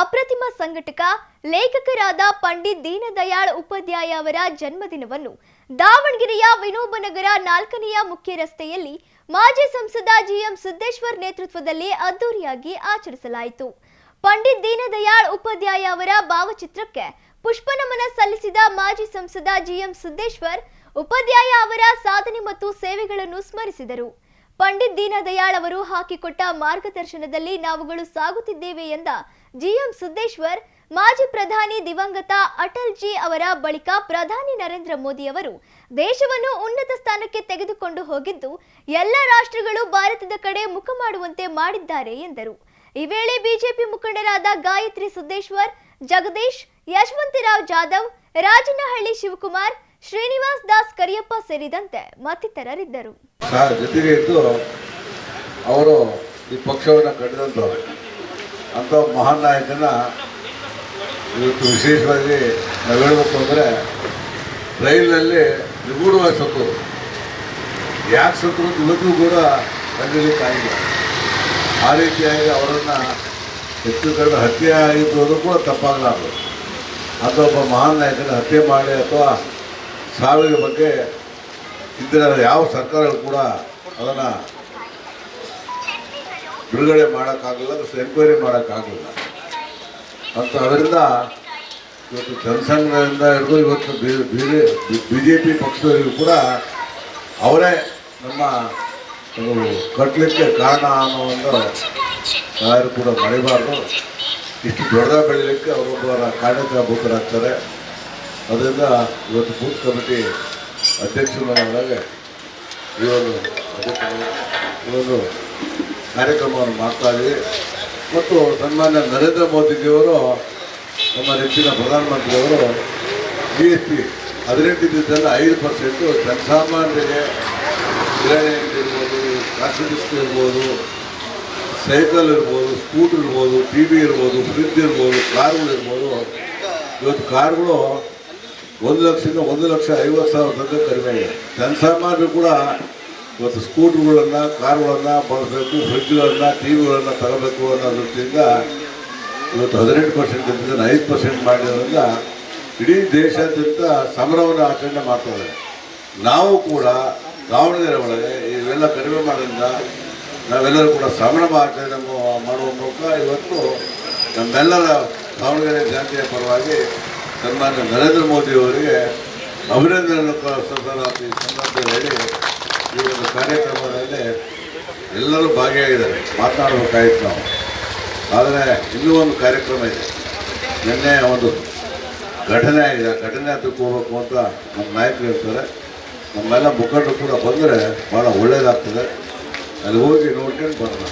ಅಪ್ರತಿಮ ಸಂಘಟಕ ಲೇಖಕರಾದ ಪಂಡಿತ್ ದೀನದಯಾಳ್ ಉಪಾಧ್ಯಾಯ ಅವರ ಜನ್ಮದಿನವನ್ನು ದಾವಣಗೆರೆಯ ವಿನೋಬನಗರ ನಾಲ್ಕನೆಯ ಮುಖ್ಯ ರಸ್ತೆಯಲ್ಲಿ ಮಾಜಿ ಸಂಸದ ಜಿಎಂ ಸಿದ್ದೇಶ್ವರ್ ನೇತೃತ್ವದಲ್ಲಿ ಅದ್ದೂರಿಯಾಗಿ ಆಚರಿಸಲಾಯಿತು. ಪಂಡಿತ್ ದೀನದಯಾಳ್ ಉಪಾಧ್ಯಾಯ ಅವರ ಭಾವಚಿತ್ರಕ್ಕೆ ಪುಷ್ಪನಮನ ಸಲ್ಲಿಸಿದ ಮಾಜಿ ಸಂಸದ ಜಿಎಂ ಸಿದ್ದೇಶ್ವರ್, ಉಪಾಧ್ಯಾಯ ಅವರ ಸಾಧನೆ ಮತ್ತು ಸೇವೆಗಳನ್ನು ಸ್ಮರಿಸಿದರು. ಪಂಡಿತ್ ದೀನದಯಾಳ್ ಅವರು ಹಾಕಿಕೊಟ್ಟ ಮಾರ್ಗದರ್ಶನದಲ್ಲಿ ನಾವುಗಳು ಸಾಗುತ್ತಿದ್ದೇವೆ ಎಂದ ಜಿಎಂ ಸಿದ್ದೇಶ್ವರ್, ಮಾಜಿ ಪ್ರಧಾನಿ ದಿವಂಗತ ಅಟಲ್ ಜಿ ಅವರ ಬಳಿಕ ಪ್ರಧಾನಿ ನರೇಂದ್ರ ಮೋದಿ ಅವರು ದೇಶವನ್ನು ಉನ್ನತ ಸ್ಥಾನಕ್ಕೆ ತೆಗೆದುಕೊಂಡು ಹೋಗಿದ್ದು ಎಲ್ಲ ರಾಷ್ಟ್ರಗಳು ಭಾರತದ ಕಡೆ ಮುಖ ಮಾಡುವಂತೆ ಮಾಡಿದ್ದಾರೆ ಎಂದರು. ಈ ವೇಳೆ ಬಿಜೆಪಿ ಮುಖಂಡರಾದ ಗಾಯತ್ರಿ ಸಿದ್ದೇಶ್ವರ್, ಜಗದೀಶ್, ಯಶವಂತರಾವ್ ಜಾಧವ್, ರಾಜನಹಳ್ಳಿ ಶಿವಕುಮಾರ್ ಶ್ರೀನಿವಾಸ್ ದಾಸ್ ಕರಿಯಪ್ಪ ಸೇರಿದಂತೆ ಮತ್ತಿತರರಿದ್ದರು. ಸರ್ ಜೊತೆಗೆ ಇದ್ದು ಅವರು ಈ ಪಕ್ಷವನ್ನು ಕಟ್ಟಿದಂಥವ್ರು. ಅಂಥ ಮಹಾನ್ ನಾಯಕನ ಇವತ್ತು ವಿಶೇಷವಾಗಿ ನಾವು ಹೇಳಬೇಕು ಅಂದರೆ ರೈಲಿನಲ್ಲಿ ನಿಗೂಢವಾಗಿ ಸತ್ತು ಯಾಕೆ ಸತ್ತು ಇವತ್ತಿಗೂ ಕೂಡ ಕಂಡಿಲಿಕ್ಕಾಗಿಲ್ಲ ಆ ರೀತಿಯಾಗಿ ಅವರನ್ನು ಹೆಚ್ಚು ಕಡಿಮೆ ಹತ್ಯೆ ಆಗಿದ್ದು ಕೂಡ ತಪ್ಪಾಗಲಾರದು. ಅಂತ ಒಬ್ಬ ಮಹಾನ್ ನಾಯಕನ ಹತ್ಯೆ ಮಾಡಿ ಅಥವಾ ಸಾವಿನ ಬಗ್ಗೆ ಇಂದಿನ ಯಾವ ಸರ್ಕಾರಗಳು ಕೂಡ ಅದನ್ನು ಬಿಡುಗಡೆ ಮಾಡೋಕ್ಕಾಗಲ್ಲ ಎನ್ಕ್ವೈರಿ ಮಾಡೋಕ್ಕಾಗಲ್ಲ. ಅಂತ ಅದರಿಂದ ಇವತ್ತು ಜನಸಂಘದಿಂದ ಹಿಡಿದು ಇವತ್ತು ಬಿ ಜೆ ಪಿ ಪಕ್ಷದವರಿಗೂ ಕೂಡ ಅವರೇ ನಮ್ಮ ಕಟ್ಟಲಿಕ್ಕೆ ಕಾರಣ ಅನ್ನೋ ಒಂದು ಯಾರು ಕೂಡ ಮರಿಬಾರ್ದು. ಇಷ್ಟು ದೊಡ್ಡದಾಗಿ ಬೆಳೀಲಿಕ್ಕೆ ಅವರೊಬ್ಬರ ಕಾರ್ಯಕರ್ತರಾಗ್ತಾರೆ ಅದರಿಂದ ಇವತ್ತು ಬೂತ್ ಕಮಿಟಿ ಅಧ್ಯಕ್ಷರಾದಾಗ ಈ ಒಂದು ಕಾರ್ಯಕ್ರಮವನ್ನು ಮಾಡ್ತಾ ಇದ್ದೀವಿ. ಮತ್ತು ಸನ್ಮಾನ್ಯ ನರೇಂದ್ರ ಮೋದಿಜಿಯವರು, ನಮ್ಮ ನೆಚ್ಚಿನ ಪ್ರಧಾನಮಂತ್ರಿಯವರು ಜಿ ಎಸ್ ಪಿ ಹದಿನೆಂಟು ದಿನದಲ್ಲಿ ಐದು ಪರ್ಸೆಂಟು ಜನಸಾಮಾನ್ಯರಿಗೆ ಅಂಗಡಿ ಇರ್ಬೋದು ಕಾಸ್ಮೆಟಿಕ್ಸ್ ಇರ್ಬೋದು, ಸೈಕಲ್ ಇರ್ಬೋದು, ಸ್ಕೂಟರ್ ಇರ್ಬೋದು, ಟಿ ವಿ ಇರ್ಬೋದು, ಫ್ರಿಜ್ ಇರ್ಬೋದು ಕಾರ್ಗಳು ಇರ್ಬೋದು ಇವತ್ತು ಕಾರ್ಗಳು ಒಂದು ಲಕ್ಷದಿಂದ ಒಂದು ಲಕ್ಷ ಐವತ್ತು ಸಾವಿರ ತನಕ ಕಡಿಮೆ ಇದೆ. ಜನಸಾಮಾನ್ಯರು ಕೂಡ ಇವತ್ತು ಸ್ಕೂಟ್ರುಗಳನ್ನು, ಕಾರುಗಳನ್ನು ಬಳಸಬೇಕು, ಫ್ರಿಜ್ಗಳನ್ನು ಟಿ ವಿಗಳನ್ನು ತಗೋಬೇಕು ಅನ್ನೋ ದೃಷ್ಟಿಯಿಂದ ಇವತ್ತು ಹದಿನೆಂಟು ಪರ್ಸೆಂಟ್ ಐದು ಪರ್ಸೆಂಟ್ ಮಾಡಿರೋದ್ರಿಂದ ಇಡೀ ದೇಶಾದ್ಯಂತ ಸಮರವನ್ನು ಆಚರಣೆ ಮಾಡ್ತಾರೆ ನಾವು ಕೂಡ ದಾವಣಗೆರೆ ಒಳಗೆ ಇವೆಲ್ಲ ಕಡಿಮೆ ಮಾಡೋದ್ರಿಂದ ನಾವೆಲ್ಲರೂ ಕೂಡ ಸಂಭ್ರಮ ಆಚರಣೆ ಮಾಡುವ ಮೂಲಕ ಇವತ್ತು ನಮ್ಮೆಲ್ಲರ ದಾವಣಗೆರೆ ಜಾತಿಯ ಪರವಾಗಿ ಸನ್ಮಾನ್ಯ ನರೇಂದ್ರ ಮೋದಿ ಅವರಿಗೆ ಅಭಿನಂದನೆ ಈ ಸಂದರ್ಭದಲ್ಲಿ ಈ ಒಂದು ಕಾರ್ಯಕ್ರಮದಲ್ಲಿ ಎಲ್ಲರೂ ಭಾಗಿಯಾಗಿದ್ದಾರೆ. ಮಾತನಾಡಬೇಕಾಯಿತು ನಾವು ಆದರೆ ಇನ್ನೂ ಒಂದು ಕಾರ್ಯಕ್ರಮ ಇದೆ. ನಿನ್ನೆ ಒಂದು ಘಟನೆ ಆಗಿದೆ ಆ ಘಟನೆ ಹೋಗ್ಬೇಕು ಅಂತ ನಮ್ಮ ನಾಯಕರು ಹೇಳ್ತಾರೆ. ನಮ್ಮೆಲ್ಲ ಮುಖಂಡರು ಕೂಡ ಬಂದರೆ ಭಾಳ ಒಳ್ಳೆಯದಾಗ್ತದೆ ಅಲ್ಲಿ ಹೋಗಿ ನೋಡ್ಕೊಂಡು ಬರೋಣ.